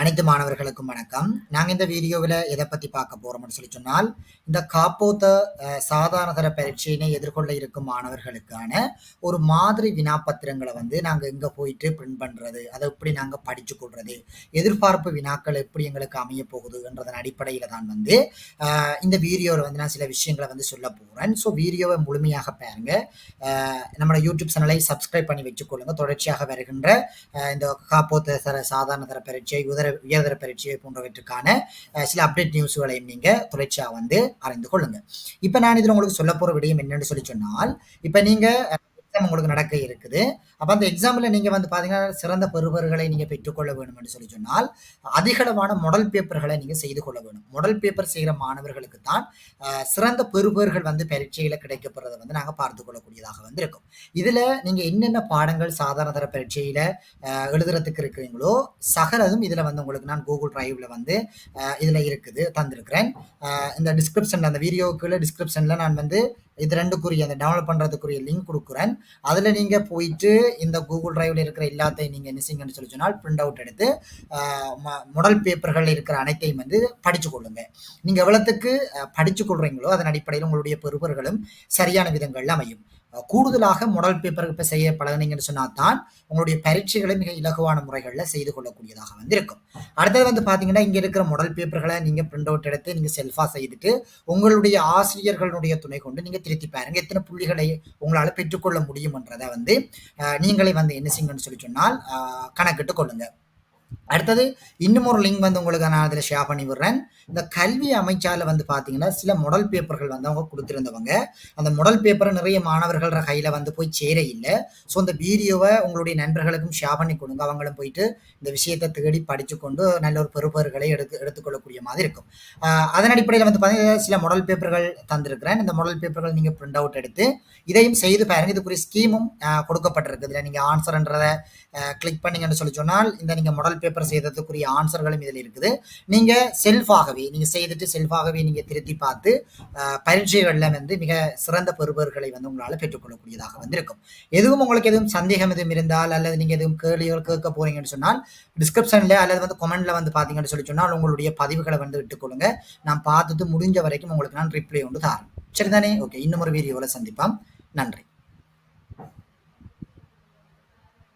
அனைத்து மாணவர்களுக்கும் வணக்கம். நாங்கள் இந்த வீடியோவில் எதை பற்றி பார்க்க போகிறோம்னு சொல்லி சொன்னால் இந்த காப்போத்த சாதாரணதர பரீட்சையினை எதிர்கொள்ள இருக்கும் மாணவர்களுக்கான ஒரு மாதிரி வினாப்பத்திரங்களை வந்து நாங்கள் எங்கே போயிட்டு பிரிண்ட் பண்ணுறது அதை எப்படி நாங்கள் படித்து கொள்வது எதிர்பார்ப்பு வினாக்கள் எப்படி எங்களுக்கு அமைய போகுதுன்றதன் அடிப்படையில் தான் வந்து இந்த வீடியோவில் வந்து நான் சில விஷயங்களை வந்து சொல்ல போகிறேன் ஸோ வீடியோவை முழுமையாக பாருங்க. நம்மளோட யூடியூப் சேனலை சப்ஸ்கிரைப் பண்ணி வச்சுக்கொள்ளுங்க. தொடர்ச்சியாக வருகின்ற இந்த காப்போத்த சாதாரணதர பரீட்சை உயர்தர உயர்தர பரீட்சை போன்றவற்றுக்கான சில அப்டேட் நியூஸ்களையும் நீங்க தொடர்ச்சியாக வந்து அறிந்து கொள்ளுங்க. இப்ப நான் இதுல உங்களுக்கு சொல்ல போற விடயம் என்னன்னு சொல்லி சொன்னால் இப்ப நீங்க எக்ஸாம் உங்களுக்கு நடக்க இருக்குது. அப்போ அந்த எக்ஸாமில் நீங்கள் வந்து பார்த்தீங்கன்னா சிறந்த பெறுபர்களை நீங்கள் பெற்றுக்கொள்ள வேணும் என்று சொல்லி சொன்னால் அதிகளவான மொடல் பேப்பர்களை நீங்கள் செய்து கொள்ள வேணும் மொடல் பேப்பர் செய்கிற மாணவர்களுக்கு தான் சிறந்த பெறுபர்கள் வந்து பரீட்சையில் கிடைக்கப்படுறதை வந்து நாங்கள் பார்த்து கொள்ளக்கூடியதாக வந்து இருக்கும் இதில் நீங்கள் என்னென்ன பாடங்கள் சாதாரண தர பரீட்சையில் எழுதுறதுக்கு இருக்கிறீங்களோ சகலதும் இதில் வந்து உங்களுக்கு நான் கூகுள் டிரைவில் வந்து இதில் இருக்குது தந்திருக்கிறேன். இந்த டிஸ்கிரிப்ஷனில் அந்த வீடியோக்குள்ள டிஸ்கிரிப்ஷனில் நான் வந்து இது ரெண்டுக்குரிய அந்த டவுன்லோட் பண்ணுறதுக்குரிய லிங்க் கொடுக்குறேன். அதில் நீங்கள் போயிட்டு இந்த கூகுள் டிரைவில் இருக்கிற எல்லாத்தையும் நீங்கள் நிசிங்கன்னு சொல்லி சொன்னால் பிரிண்ட் அவுட் எடுத்து முடல் பேப்பர்கள் இருக்கிற அனைத்தையும் வந்து படித்து கொள்ளுங்க. நீங்கள் எவ்வளோத்துக்கு படித்து கொள்றீங்களோ அதன் அடிப்படையில் உங்களுடைய பெறுபர்களும் சரியான விதங்களில் அமையும். கூடுதலாக மொடல் பேப்பர் இப்போ செய்ய பழகினீங்கன்னு சொன்னால் தான் உங்களுடைய பரீட்சைகளை மிக இலகுவான முறைகளில் செய்து கொள்ளக்கூடியதாக வந்து இருக்கும் அடுத்தது வந்து பார்த்தீங்கன்னா இங்கே இருக்கிற மொடல் பேப்பர்களை நீங்கள் பிரிண்ட் அவுட் எடுத்து நீங்கள் செல்ஃபாக செய்துட்டு உங்களுடைய ஆசிரியர்களுடைய துணை கொண்டு நீங்கள் திருத்தி பாருங்க. எத்தனை புள்ளிகளை உங்களால் பெற்றுக்கொள்ள முடியும்ன்றதை வந்து நீங்களே வந்து என்ன செய்யுங்கன்னு சொல்லி சொன்னால் கணக்கிட்டு கொள்ளுங்கள் அடுத்தது இன்னும் ஒரு லிங்க் வந்து உங்களுக்கு நான் அதில் ஷேர் பண்ணி விடுறேன். இந்த கல்வி அமைச்சால வந்து பார்த்தீங்கன்னா சில முடல் பேப்பர்கள் வந்து அவங்க கொடுத்துருந்தவங்க. அந்த முடல் பேப்பரை நிறைய மாணவர்கள கையில் வந்து போய் சேர இல்லை. ஸோ அந்த வீடியோவை உங்களுடைய நண்பர்களுக்கும் ஷேர் பண்ணி கொடுங்க. அவங்களும் போயிட்டு இந்த விஷயத்தை தேடி படித்து கொண்டு நல்ல ஒரு பெறுபர்களை எடுத்து எடுத்துக்கொள்ளக்கூடிய மாதிரி இருக்கும். அதன் அடிப்படையில் வந்து பார்த்தீங்கன்னா சில முடல் பேப்பர்கள் தந்திருக்கிறேன். இந்த முடல் பேப்பர்கள் நீங்கள் பிரிண்ட் அவுட் எடுத்து இதையும் செய்து பாருங்க. இதுக்குரிய ஸ்கீமும் கொடுக்கப்பட்டிருக்கு இதில் நீங்கள் ஆன்சர்ன்றதை கிளிக் பண்ணிங்கன்னு சொல்லி சொன்னால் இந்த நீங்கள் முடல் பேப்பர் செய்ததுக்குரிய ஆன்சர்களும் இதில் இருக்குது. நீங்கள் செல்ஃபாகவே நீங்கள் செய்துட்டு செல்ஃபாகவே நீங்கள் திருத்தி பார்த்து பரீட்சைகளில் வந்து மிக சிறந்த பெறுபர்களை வந்து உங்களால் பெற்றுக்கொள்ளக்கூடியதாக வந்து இருக்கும் எதுவும் உங்களுக்கு எதுவும் சந்தேகம் எதுவும் இருந்தால் அல்லது நீங்கள் எதுவும் கேள்விகள் கேட்க போறீங்கன்னு சொன்னால் டிஸ்கிரிப்ஷனில் அல்லது வந்து கொமெண்ட்ல வந்து பார்த்தீங்கன்னு சொல்லி சொன்னால் உங்களுடைய பதிவுகளை வந்து விட்டுக்கொள்ளுங்க நான் பார்த்துட்டு முடிஞ்ச வரைக்கும் உங்களுக்கு நான் ரிப்ளை ஒன்று தாரேன் சரிதானே? ஓகே இன்னும் ஒரு வீடியோவில் சந்திப்பான் நன்றி.